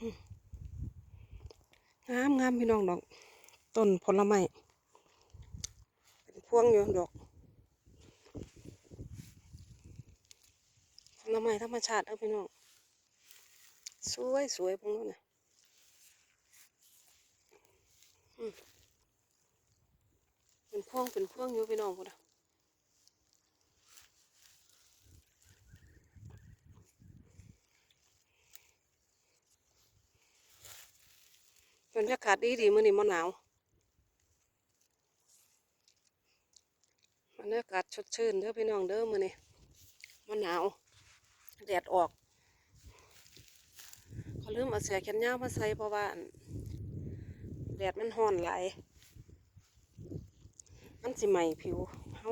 งามงามพี่น้องดอกต้นผลไม้เป็นพวงอยู่ดอกผลไม้ธรรมชาติเด้อพี่น้องสวยสวยพวกนู้นน่ะเป็นพวงเป็นพวงอยู่พี่น้องพุ่นน่ะ บรรยากาศดีดีมื้อนี้มันหนาวบรรยากาศสดชื่นเด้อพี่น้องเด้อมื้อนี้มันหนาวแดดออกเขาลืมเอาเสื้อแขนยาวมาใส่เพราะว่านแดดมันร้อนหลายมันสิไหม่ผิวเฮา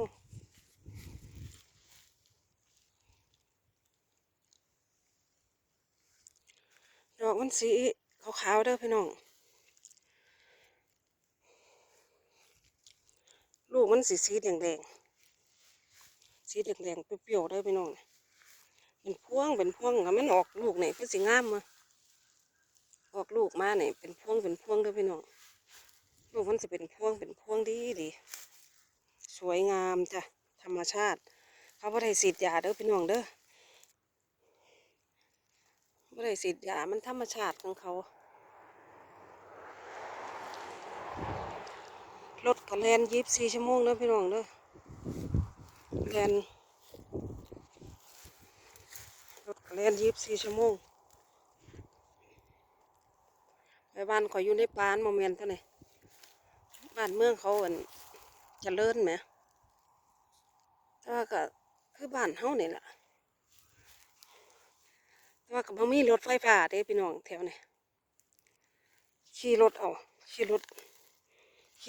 ดอกมันสีขาวๆเด้อพี่น้อง ลูกมันสีสีแดงๆสีแดงๆเปรี้ยวๆเด้อพี่น้องเป็นพวงเป็นพวงแล้วมันออกลูกนี่คือสิงามมาออกลูกมาเนี่ยเป็นพวงเป็นพวงเด้อพี่น้องลูกมันจะเป็นพวงเป็นพวงดีดีสวยงามจ้ะธรรมชาติ เขาบ่ได้ฉีดยาเด้อพี่น้องเด้อบ่ได้ฉีดยามันธรรมชาติของเขา รถก็แลนยีบสี่ชั่วโมงเด้อพี่น้องเด้อแลนรถก็แลนยีบสี่ชั่วโมงไปบ้านขอยอยู่ในปานโมเมนเท่าไหร่บ้านเมืองเขาอันเจริญไหมแต่ว่าก็คือบ้านเฮานี่แหละแต่ว่าก็บ่มีรถไฟฟ้าเด้พี่น้องแถวนี้ขี่รถเอาขี่รถ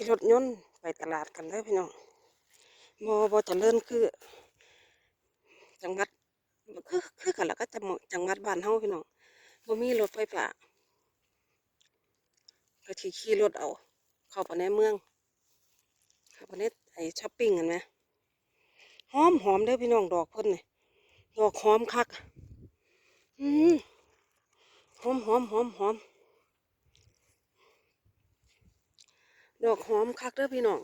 ขี่รถยนต์ไปตลาดกันได้พี่น้องมอบ่บ่เจริญคือ จังหวัดคือคือกันแล้วก็จังจังหวัดบ้านเฮาพี่น้องบ่มีรถไฟฟ้าก็ขี่ขี่รถเอา เข้าไปในเมือง เข้าไปในไอช้อปปิ้งกันไหมหอมหอมเด้อพี่น้องดอกเพิ่นนี่ดอกหอมคัก อืมหอมหอมหอมหอม ดอกหอมคักเด้อพี่น้อง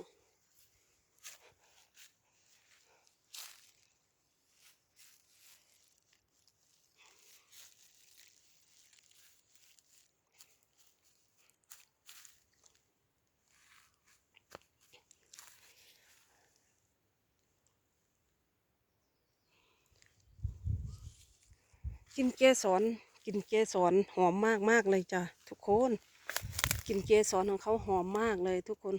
กินเกสรกินเกสรหอมมากมากๆเลยจ้ะทุกคน กลิ่นเกสรของเขาหอมมากเลยทุกคน